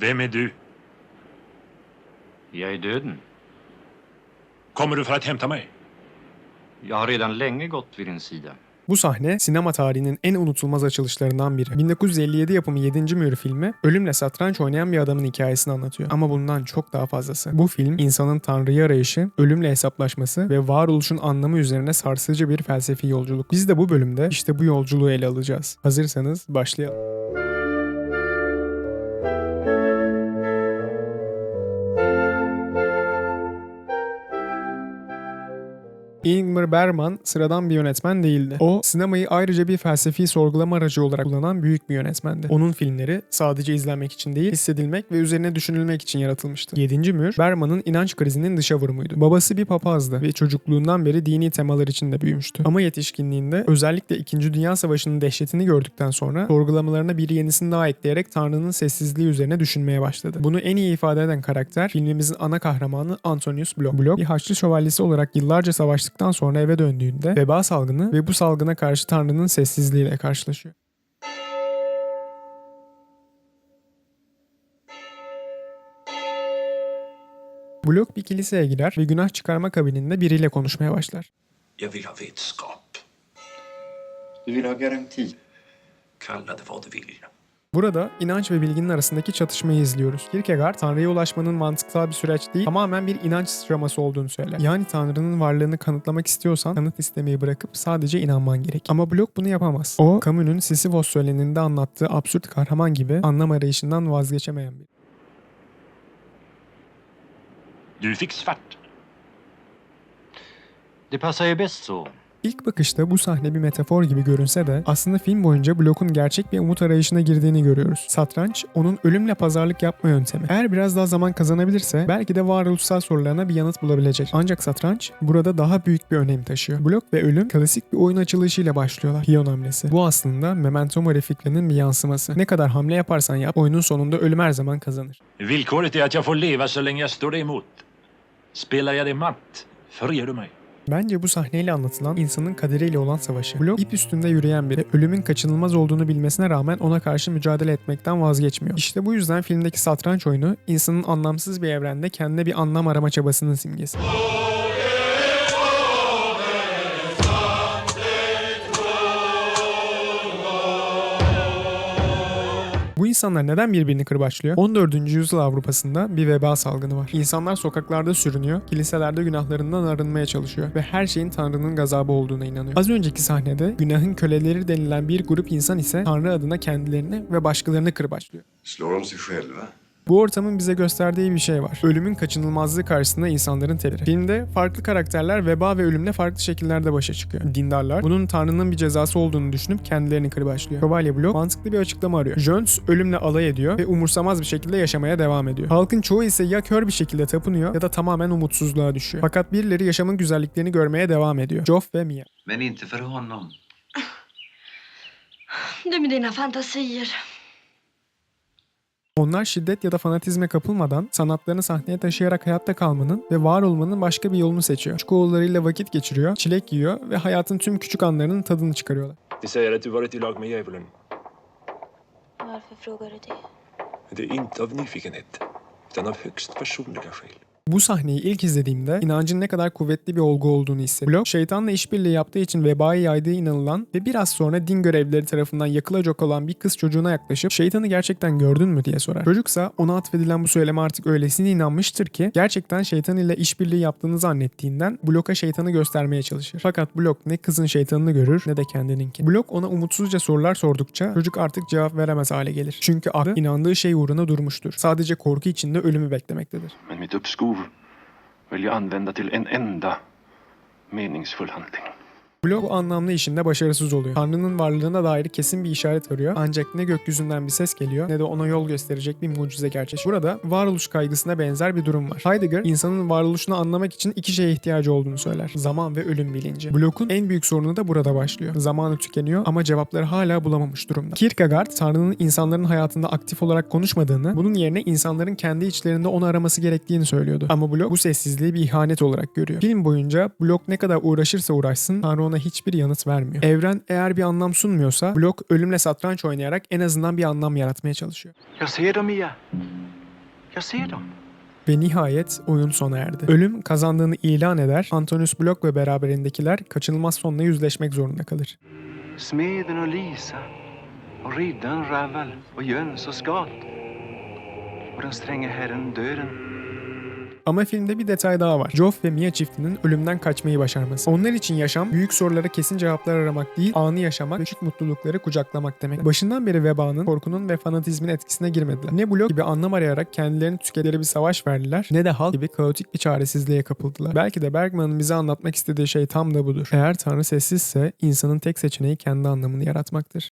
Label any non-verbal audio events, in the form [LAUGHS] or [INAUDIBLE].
Vem är du? Jag är döden. Kommer du för att hämta mig? Jag har redan länge gått vid din sida. Bu sahne sinema tarihinin en unutulmaz açılışlarından biri. 1957 yapımı 7. Mühür filmi ölümle satranç oynayan bir adamın hikayesini anlatıyor. Ama bundan çok daha fazlası. Bu film insanın tanrıyı arayışı, ölümle hesaplaşması ve varoluşun anlamı üzerine sarsıcı bir felsefi yolculuk. Biz de bu bölümde işte bu yolculuğu ele alacağız. Hazırsanız başlayalım. Ingmar Bergman sıradan bir yönetmen değildi. O sinemayı ayrıca bir felsefi sorgulama aracı olarak kullanan büyük bir yönetmendi. Onun filmleri sadece izlenmek için değil, hissedilmek ve üzerine düşünülmek için yaratılmıştı. 7. Mür, Bergman'ın inanç krizinin dışa vurumuydu. Babası bir papazdı ve çocukluğundan beri dini temalar içinde büyümüştü. Ama yetişkinliğinde özellikle 2. Dünya Savaşı'nın dehşetini gördükten sonra sorgulamalarına bir yenisini daha ekleyerek Tanrı'nın sessizliği üzerine düşünmeye başladı. Bunu en iyi ifade eden karakter filmimizin ana kahramanı Antonius Blok. Blok bir Haçlı şövalyesi olarak yıllarca savaştıktan sonra eve döndüğünde veba salgını ve bu salgına karşı Tanrı'nın sessizliğiyle karşılaşıyor. Blok bir kiliseye girer ve günah çıkarma kabininde biriyle konuşmaya başlar. Jag vill ha vetskap. Du vill ha garanti? Kalla det vad du vill. Burada inanç ve bilginin arasındaki çatışmayı izliyoruz. Kierkegaard, Tanrı'ya ulaşmanın mantıksal bir süreç değil, tamamen bir inanç sıçraması olduğunu söyler. Yani Tanrı'nın varlığını kanıtlamak istiyorsan kanıt istemeyi bırakıp sadece inanman gerek. Ama Blok bunu yapamaz. O, Camus'un Sisyphos söyleninde anlattığı absürt kahraman gibi anlam arayışından vazgeçemeyen biri. Du fick svart. Det passar ju bäst så. İlk bakışta bu sahne bir metafor gibi görünse de aslında film boyunca Block'un gerçek bir umut arayışına girdiğini görüyoruz. Satranç onun ölümle pazarlık yapma yöntemi. Eğer biraz daha zaman kazanabilirse belki de varoluşsal sorularına bir yanıt bulabilecek. Ancak satranç burada daha büyük bir önem taşıyor. Blok ve ölüm klasik bir oyun açılışıyla başlıyorlar. Piyon hamlesi. Bu aslında Memento Mori fikrinin bir yansıması. Ne kadar hamle yaparsan yap oyunun sonunda ölüm her zaman kazanır. Villkoret är att jag får leva så länge jag står emot. Spelar jag dig matt, förger du mig. Bence bu sahneyle anlatılan insanın kaderiyle olan savaşı. Blok ip üstünde yürüyen biri ölümün kaçınılmaz olduğunu bilmesine rağmen ona karşı mücadele etmekten vazgeçmiyor. İşte bu yüzden filmdeki satranç oyunu insanın anlamsız bir evrende kendine bir anlam arama çabasının simgesi. İnsanlar neden birbirini kırbaçlıyor? 14. yüzyıl Avrupa'sında bir veba salgını var. İnsanlar sokaklarda sürünüyor, kiliselerde günahlarından arınmaya çalışıyor ve her şeyin Tanrı'nın gazabı olduğuna inanıyor. Az önceki sahnede günahın köleleri denilen bir grup insan ise Tanrı adına kendilerini ve başkalarını kırbaçlıyor. Slår de? Bu ortamın bize gösterdiği bir şey var. Ölümün kaçınılmazlığı karşısında insanların tepkileri. Filmde farklı karakterler veba ve ölümle farklı şekillerde başa çıkıyor. Dindarlar bunun Tanrı'nın bir cezası olduğunu düşünüp kendilerini kırbaçlıyor. Şövalye Blok mantıklı bir açıklama arıyor. Jones ölümle alay ediyor ve umursamaz bir şekilde yaşamaya devam ediyor. Halkın çoğu ise ya kör bir şekilde tapınıyor ya da tamamen umutsuzluğa düşüyor. Fakat birileri yaşamın güzelliklerini görmeye devam ediyor. Joff ve Mia. Men inte för honom. [LAUGHS] Du med dina fantasier. Onlar şiddet ya da fanatizme kapılmadan sanatlarını sahneye taşıyarak hayatta kalmanın ve var olmanın başka bir yolunu seçiyor. Küçük oğullarıyla vakit geçiriyor, çilek yiyor ve hayatın tüm küçük anlarının tadını çıkarıyorlar. De säger att du varit i lag med djävulen. Varför frågar du det? Det är inte av nyfikenhet, utan av högst personliga skäl. Bu sahneyi ilk izlediğimde inancın ne kadar kuvvetli bir olgu olduğunu hissettim. Blok şeytanla işbirliği yaptığı için vebayı yaydığı inanılan ve biraz sonra din görevlileri tarafından yakılacak olan bir kız çocuğuna yaklaşıp şeytanı gerçekten gördün mü diye sorar. Çocuksa ona atfedilen bu söyleme artık öylesine inanmıştır ki gerçekten şeytan ile işbirliği yaptığını zannettiğinden Blok'a şeytanı göstermeye çalışır. Fakat Blok ne kızın şeytanını görür ne de kendininki. Blok ona umutsuzca sorular sordukça çocuk artık cevap veremez hale gelir. Çünkü aklı inandığı şey uğruna durmuştur. Sadece korku içinde ölümü beklemektedir. Vill jag använda till en enda meningsfull handling. Blok bu anlamlı işinde başarısız oluyor. Tanrı'nın varlığına dair kesin bir işaret arıyor. Ancak ne gökyüzünden bir ses geliyor ne de ona yol gösterecek bir mucize gerçekleşiyor. Burada varoluş kaygısına benzer bir durum var. Heidegger insanın varoluşunu anlamak için iki şeye ihtiyacı olduğunu söyler. Zaman ve ölüm bilinci. Blok'un en büyük sorunu da burada başlıyor. Zamanı tükeniyor ama cevapları hala bulamamış durumda. Kierkegaard Tanrı'nın insanların hayatında aktif olarak konuşmadığını, bunun yerine insanların kendi içlerinde onu araması gerektiğini söylüyordu. Ama Blok bu sessizliği bir ihanet olarak görüyor. Film boyunca Blok ne kadar uğraşırsa uğraşsın Tanrı ona hiçbir yanıt vermiyor. Evren eğer bir anlam sunmuyorsa Blok ölümle satranç oynayarak en azından bir anlam yaratmaya çalışıyor. Jag ser dem, Mia. Jag ser dem. Ve nihayet oyun sona erdi. Ölüm kazandığını ilan eder, Antonius Block ve beraberindekiler kaçınılmaz sonla yüzleşmek zorunda kalır. Smeden och Lisa. Och riddaren Ravel. Och Jöns och Skald. Och den stränge herren Döden. Ama filmde bir detay daha var. Joff ve Mia çiftinin ölümden kaçmayı başarması. Onlar için yaşam, büyük sorulara kesin cevaplar aramak değil, anı yaşamak ve küçük mutlulukları kucaklamak demek. Başından beri vebanın, korkunun ve fanatizmin etkisine girmediler. Ne Block gibi anlam arayarak kendilerini tüketleri bir savaş verdiler, ne de halk gibi kaotik bir çaresizliğe kapıldılar. Belki de Bergman'ın bize anlatmak istediği şey tam da budur. Eğer Tanrı sessizse insanın tek seçeneği kendi anlamını yaratmaktır.